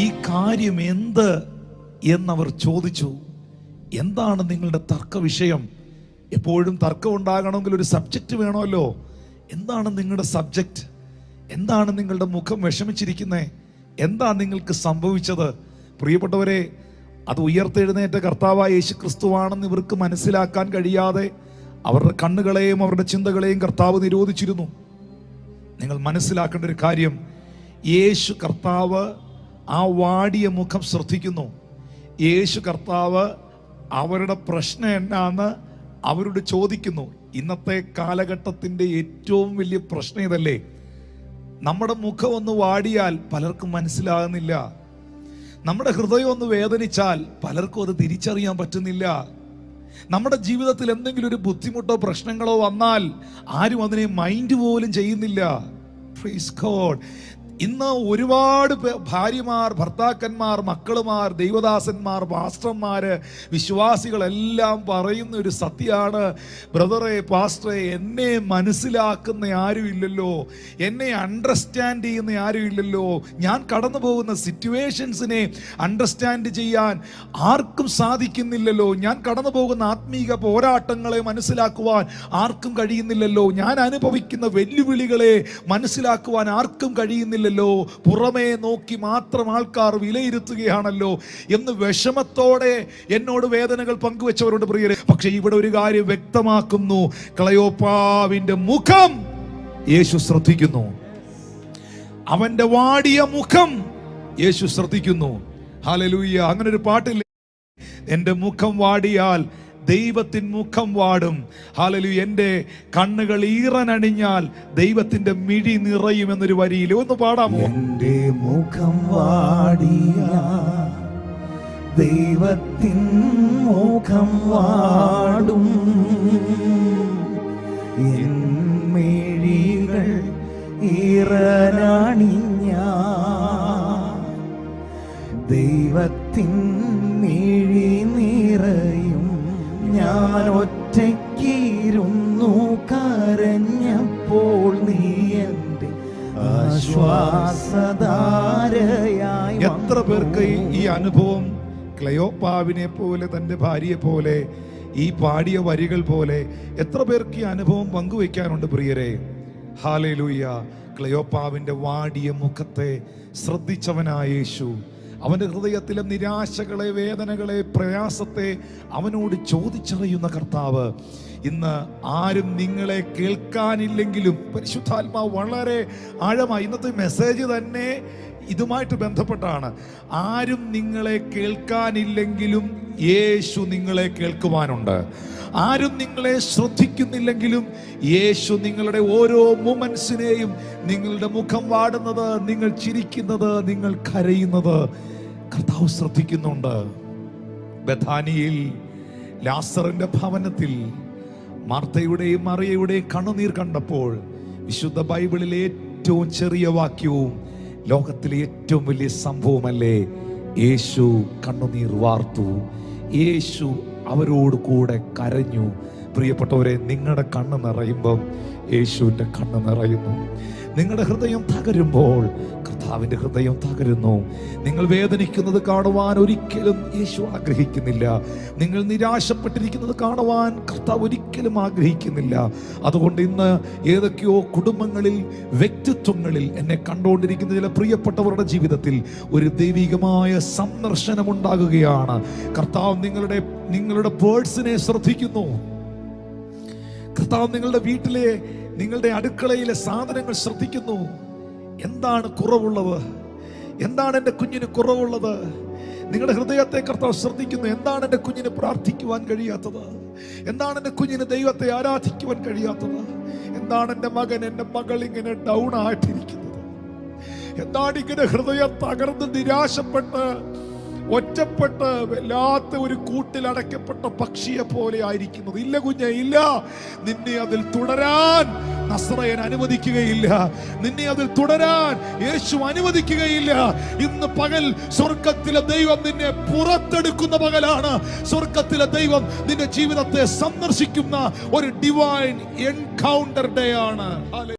ഈ കാര്യം എന്ത് എന്നവർ ചോദിച്ചു. എന്താണ് നിങ്ങളുടെ തർക്ക വിഷയം? എപ്പോഴും തർക്കം ഉണ്ടാകണമെങ്കിൽ ഒരു സബ്ജക്റ്റ് വേണമല്ലോ. എന്താണ് നിങ്ങളുടെ സബ്ജക്റ്റ് എന്താണ് നിങ്ങളുടെ മുഖം വിഷമിച്ചിരിക്കുന്നത് എന്താ നിങ്ങൾക്ക് സംഭവിച്ചത്? പ്രിയപ്പെട്ടവരെ അത് ഉയർത്തെഴുന്നേറ്റ കർത്താവായ യേശു ക്രിസ്തുവാണെന്ന് ഇവർക്ക് മനസ്സിലാക്കാൻ കഴിയാതെ അവരുടെ കണ്ണുകളെയും അവരുടെ ചിന്തകളെയും കർത്താവ് നിരോധിച്ചിരുന്നു. നിങ്ങൾ മനസ്സിലാക്കേണ്ട ഒരു കാര്യം യേശു കർത്താവ് ആ വാടിയ മുഖം ശ്രദ്ധിക്കുന്നു. യേശു കർത്താവ് അവരുടെ പ്രശ്നം എന്നാന്ന് അവരോട് ചോദിക്കുന്നു. ഇന്നത്തെ കാലഘട്ടത്തിന്റെ ഏറ്റവും വലിയ പ്രശ്നം ഇതല്ലേ? നമ്മുടെ മുഖം ഒന്ന് വാടിയാൽ പലർക്കും മനസ്സിലാകുന്നില്ല. നമ്മുടെ ഹൃദയം ഒന്ന് വേദനിച്ചാൽ പലർക്കും അത് തിരിച്ചറിയാൻ പറ്റുന്നില്ല. നമ്മുടെ ജീവിതത്തിൽ എന്തെങ്കിലും ഒരു ബുദ്ധിമുട്ടോ പ്രശ്നങ്ങളോ വന്നാൽ ആരും അതിനെ മൈൻഡ് പോലും ചെയ്യുന്നില്ല. ഇന്ന് ഒരുപാട് ഭാര്യമാർ ഭർത്താക്കന്മാർ മക്കളുമാർ ദൈവദാസന്മാർ പാസ്റ്റർമാര് വിശ്വാസികളെല്ലാം പറയുന്ന ഒരു സത്യമാണ്. ബ്രദറെ പാസ്റ്ററെ എന്നെ മനസ്സിലാക്കുന്ന ആരുമില്ലല്ലോ എന്നെ അണ്ടർസ്റ്റാൻഡ് ചെയ്യുന്ന ആരുമില്ലല്ലോ ഞാൻ കടന്നു പോകുന്ന സിറ്റുവേഷൻസിനെ അണ്ടർസ്റ്റാൻഡ് ചെയ്യാൻ ആർക്കും സാധിക്കുന്നില്ലല്ലോ. ഞാൻ കടന്നു പോകുന്ന ആത്മീക പോരാട്ടങ്ങളെ മനസ്സിലാക്കുവാൻ ആർക്കും കഴിയുന്നില്ലല്ലോ. ഞാൻ അനുഭവിക്കുന്ന വെല്ലുവിളികളെ മനസ്സിലാക്കുവാൻ ആർക്കും കഴിയുന്നില്ലല്ലോ പുറമേ നോക്കി മാത്രം ആൾക്കാർ വിലയിരുത്തുകയാണല്ലോ എന്ന് വിഷമത്തോടെ എന്നോട് വേദനകൾ പങ്കുവെച്ചവരോട് പ്രിയരെ. പക്ഷെ ഇവിടെ ഒരു കാര്യം വ്യക്തമാക്കുന്നു. ക്ലയോപ്പാവിന്റെ മുഖം യേശു ശ്രദ്ധിക്കുന്നു. അവന്റെ വാടിയ മുഖം യേശു ശ്രദ്ധിക്കുന്നു. ഹാലലൂയ്യ അങ്ങനെ ഒരു പാട്ടില്ലേ? എന്റെ മുഖം വാടിയാൽ ദൈവത്തിൻ മുഖം വാടും. ഹാലലു എന്റെ കണ്ണുകൾ ഈറനണിഞ്ഞാൽ ദൈവത്തിന്റെ മിഴി നിറയും എന്നൊരു വരിയിൽ ഒന്ന് പാടാമോ? എന്റെ മുഖം വാടിയ ദൈവത്തിൻ മുഖം വാടും. എൻ മിഴികൾ ഈറനണിഞ്ഞ ദൈവത്തിൻ എത്ര പേർക്ക് ഈ- അനുഭവം? ക്ലയോപ്പാവിനെ പോലെ തന്റെ ഭാര്യയെ പോലെ ഈ പാടിയ വരികൾ പോലെ എത്ര പേർക്ക് ഈ അനുഭവം പങ്കുവെക്കാനുണ്ട് പ്രിയരെ? ഹാലയിലൂയ്യ ക്ലയോപ്പാവിന്റെ വാടിയ മുഖത്തെ ശ്രദ്ധിച്ചവനായ യേശു. അവന്റെ ഹൃദയത്തിലെ നിരാശകളെ വേദനകളെ പ്രയാസത്തെ അവനോട് ചോദിച്ചറിയുന്ന കർത്താവ് ഇന്ന് ആരും നിങ്ങളെ കേൾക്കാനില്ലെങ്കിലും പരിശുദ്ധാത്മാവ് വളരെ ആഴമായി ഇന്നത്തെ മെസ്സേജ് തന്നെ ഇതുമായിട്ട് ബന്ധപ്പെട്ടാണ്. ആരും നിങ്ങളെ കേൾക്കാനില്ലെങ്കിലും യേശു നിങ്ങളെ കേൾക്കുവാനുണ്ട്. ആരും നിങ്ങളെ ശ്രദ്ധിക്കുന്നില്ലെങ്കിലും യേശു നിങ്ങളുടെ ഓരോ മൊമെന്റ്സിനെയും നിങ്ങളുടെ മുഖം വാടുന്നത് നിങ്ങൾ ചിരിക്കുന്നത് നിങ്ങൾ കരയുന്നത് കർത്താവ് ശ്രദ്ധിക്കുന്നുണ്ട്. ബഥാനിയിൽ ലാസറിന്റെ ഭവനത്തിൽ മാർത്തയുടെയും മറിയയുടെയും കണ്ണുനീർ കണ്ടപ്പോൾ വിശുദ്ധ ബൈബിളിലെ ഏറ്റവും ചെറിയ വാക്യവും ലോകത്തിലെ ഏറ്റവും വലിയ സംഭവമല്ലേ? യേശു കണ്ണുനീർ വാർത്തു. യേശു അവരോട് കൂടെ കരഞ്ഞു. പ്രിയപ്പെട്ടവരെ നിങ്ങളുടെ കണ്ണ് നിറയുമ്പം യേശുവിന്റെ കണ്ണ് നിറയുന്നു. നിങ്ങളുടെ ഹൃദയം തകരുമ്പോൾ കർത്താവിന്റെ ഹൃദയം തകരുന്നു. നിങ്ങൾ വേദനിക്കുന്നത് കാണുവാൻ ഒരിക്കലും യേശു ആഗ്രഹിക്കുന്നില്ല. നിങ്ങൾ നിരാശപ്പെട്ടിരിക്കുന്നത് കാണുവാൻ കർത്താവ് ഒരിക്കലും ആഗ്രഹിക്കുന്നില്ല. അതുകൊണ്ട് ഇന്ന് ഏതൊക്കെയോ കുടുംബങ്ങളിൽ വ്യക്തിത്വങ്ങളിൽ എന്നെ കണ്ടുകൊണ്ടിരിക്കുന്ന ചില പ്രിയപ്പെട്ടവരുടെ ജീവിതത്തിൽ ഒരു ദൈവികമായ സന്ദർശനം ഉണ്ടാകുകയാണ് കർത്താവ് നിങ്ങളുടെ നിങ്ങളുടെ പേഴ്സിനെ ശ്രദ്ധിക്കുന്നു. കർത്താവ് നിങ്ങളുടെ വീട്ടിലെ നിങ്ങളുടെ അടുക്കളയിലെ സാധനങ്ങൾ ശ്രദ്ധിക്കുന്നു. എന്താണ് കുറവുള്ളത്? എന്താണ് എന്റെ കുഞ്ഞിന് കുറവുള്ളത്? നിങ്ങളുടെ ഹൃദയത്തെ കർത്താവ് ശ്രദ്ധിക്കുന്നു. എന്താണ് എന്റെ കുഞ്ഞിന് പ്രാർത്ഥിക്കുവാൻ കഴിയാത്തത്? എന്താണ് എന്റെ കുഞ്ഞിന് ദൈവത്തെ ആരാധിക്കുവാൻ കഴിയാത്തത്? എന്താണ് എന്റെ മകൻ എന്റെ മകൾ ഇങ്ങനെ ഡൗൺ ആയിട്ടിരിക്കുന്നത്? എന്താണ് ഇങ്ങനെ ഹൃദയം തകർന്ന് നിരാശപ്പെട്ട് ഒറ്റപ്പെട്ട് വല്ലാത്ത ഒരു കൂട്ടിൽ അടയ്ക്കപ്പെട്ട പക്ഷിയെ പോലെ ആയിരിക്കുന്നത്? ഇല്ല കുഞ്ഞെ ഇല്ല. നിന്നെ അതിൽ തുടരാൻ നസ്രയൻ അനുവദിക്കുകയില്ല. നിന്നെ അതിൽ തുടരാൻ യേശു അനുവദിക്കുകയില്ല. ഇന്ന് പകൽ സ്വർഗത്തിലെ ദൈവം നിന്നെ പുറത്തെടുക്കുന്ന പകലാണ്. സ്വർഗത്തിലെ ദൈവം നിന്റെ ജീവിതത്തെ സന്ദർശിക്കുന്ന ഒരു ഡിവൈൻ എൻകൗണ്ടർ ഡേ ആണ്.